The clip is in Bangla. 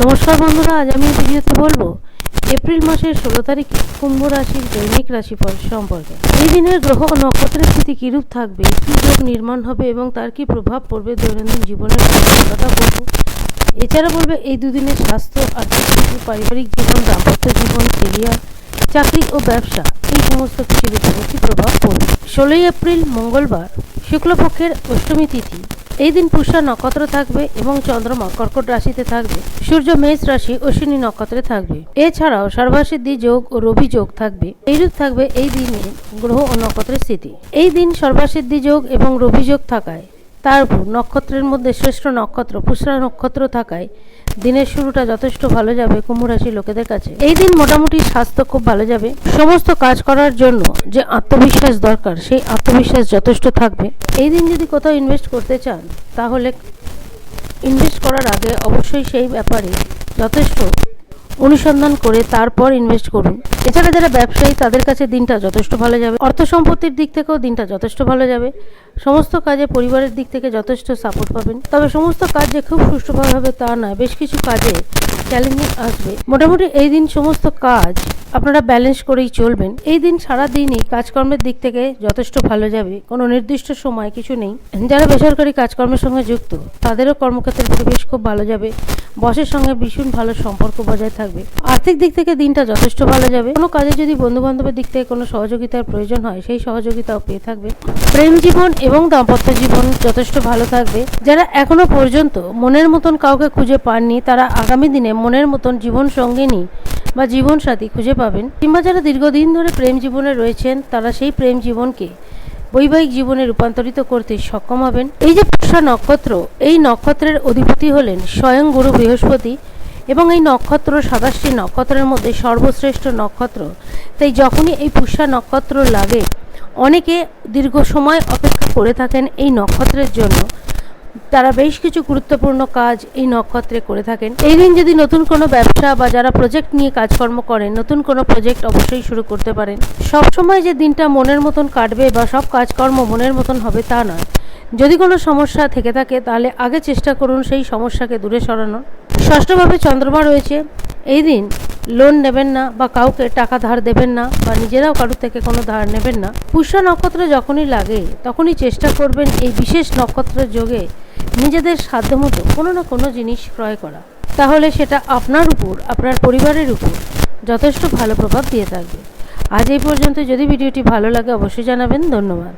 নমস্কার বন্ধুরা, আজ আমি ভিডিওতে বলব, এপ্রিল মাসের ষোলো তারিখ কুম্ভ রাশির দৈনিক রাশিফল সম্পর্কে। এই দিনের গ্রহ ও নক্ষত্রের স্থিতি কিরূপ থাকবে, কী যোগ নির্মাণ হবে এবং তার কি প্রভাব পড়বে দৈনন্দিন জীবনের কথা বলব। এছাড়া বলবে, এই দুদিনের স্বাস্থ্য, আর্থিক পারিবারিক জীবন, দাম্পত্য জীবন কেরিয়ার চাকরি ও ব্যবসা, এই সমস্ত কিছুর উপরে কি প্রভাব পড়বে? ষোলোই এপ্রিল মঙ্গলবার, শুক্লপক্ষের অষ্টমী তিথি। এই দিন পুষ্যা নক্ষত্র থাকবে এবং চন্দ্রমা কর্কট রাশিতে থাকবে। সূর্য মেষ রাশি অশ্বিনী নক্ষত্রে থাকবে। এছাড়াও সর্বাসিদ্ধি যোগ ও রবি যোগ থাকবে। এইরূপ থাকবে এই দিনে গ্রহ ও নক্ষত্রের স্থিতি। এই দিন সর্বাসিদ্ধি যোগ এবং রবি যোগ থাকায় তার উপর নক্ষত্রের মধ্যে শ্রেষ্ঠ নক্ষত্র পুষ্যা নক্ষত্র থাকায় দিনের শুরুটা যথেষ্ট ভালো যাবে কুম্ভ লোকেদের কাছে। এই দিন মোটামুটি স্বাস্থ্য খুব ভালো যাবে। সমস্ত কাজ করার জন্য যে আত্মবিশ্বাস দরকার, সেই আত্মবিশ্বাস যথেষ্ট থাকবে। এই দিন যদি কোথাও ইনভেস্ট করতে চান, তাহলে ইনভেস্ট করার আগে অবশ্যই সেই ব্যাপারে যথেষ্ট অনুসন্ধান করে তারপর ইনভেস্ট করুন। এছাড়া যারা ব্যবসায়ী, তাদের কাছে দিনটা যথেষ্ট ভালো যাবে। অর্থ সম্পত্তির দিক থেকেও দিনটা যথেষ্ট ভালো যাবে। সমস্ত কাজে পরিবারের দিক থেকে যথেষ্ট সাপোর্ট পাবেন। তবে সমস্ত কাজ যে খুব সুষ্ঠুভাবে হবে তা নয় বেশ কিছু কাজে চ্যালেঞ্জিং আসবে। মোটামুটি এই দিন সমস্ত কাজ আপনারা ব্যালেন্স করেই চলবেন। এই দিন সারা দিনই কাজকর্মের দিক থেকে যথেষ্ট ভালো যাবে, কোনো নির্দিষ্ট সময় কিছু নেই। যারা বেসরকারি কাজকর্মের সঙ্গে যুক্ত, তাদেরও কর্মক্ষেত্রের পরিবেশ খুব ভালো যাবে, বসের সঙ্গে ভীষণ ভালো সম্পর্ক বজায় থাকবে। আর্থিক দিক থেকে দিনটা যথেষ্ট ভালো যাবে। কোনো কাজে যদি বন্ধু বান্ধবের দিক থেকে কোনো সহযোগিতার প্রয়োজন হয়, সেই সহযোগিতাও পেয়ে থাকবে প্রেম জীবন এবং দাম্পত্য জীবন যথেষ্ট ভালো থাকবে। যারা এখনও পর্যন্ত মনের মতন কাউকে খুঁজে পাননি, তারা আগামী দিনে মনের মতন জীবন সঙ্গিনী বা জীবনসাথী খুঁজে পাবেন। কিংবা যারা দীর্ঘদিন ধরে প্রেম জীবনে রয়েছেন, তারা সেই প্রেম জীবনকে বৈবাহিক জীবনে রূপান্তরিত করতে সক্ষম হবেন। এই যে পুষা নক্ষত্র, এই নক্ষত্রের অধিপতি হলেন স্বয়ং গুরু বৃহস্পতি এবং এই নক্ষত্র সাতাশটি নক্ষত্রের মধ্যে সর্বশ্রেষ্ঠ নক্ষত্র। তাই যখনই এই পুষ্যা নক্ষত্র লাগে অনেকে দীর্ঘ সময় অপেক্ষা করে থাকেন এই নক্ষত্রের জন্য। তারা বেশ কিছু গুরুত্বপূর্ণ কাজ এই নক্ষত্রে করে থাকেন। এই দিন যদি নতুন কোনো ব্যবসা বা যারা প্রজেক্ট নিয়ে কাজকর্ম করেন, নতুন কোনো প্রজেক্ট অবশ্যই শুরু করতে পারেন। সব সময় যে দিনটা মনের মতন কাটবে বা সব কাজকর্ম মনের মতন হবে তা নয়। যদি কোনো সমস্যা থেকে থাকে, তাহলে আগে চেষ্টা করুন সেই সমস্যাকে দূরে সরানোর। ষষ্ঠভাবে চন্দ্রমা রয়েছে। এই দিন লোন নেবেন না বা কাউকে টাকা ধার দেবেন না বা নিজেরাও কারোর থেকে কোনো ধার নেবেন না, পুষ্যা নক্ষত্র যখনই লাগে, তখনই চেষ্টা করবেন এই বিশেষ নক্ষত্রের যোগে নিজেদের সাধ্যমতো কোনো না কোনো জিনিস ক্রয় করা। তাহলে সেটা আপনার উপর, আপনার পরিবারের উপর যথেষ্ট ভালো প্রভাব দিয়ে থাকবে। আজ এই পর্যন্ত। যদি ভিডিওটি ভালো লাগে, অবশ্যই জানাবেন। ধন্যবাদ।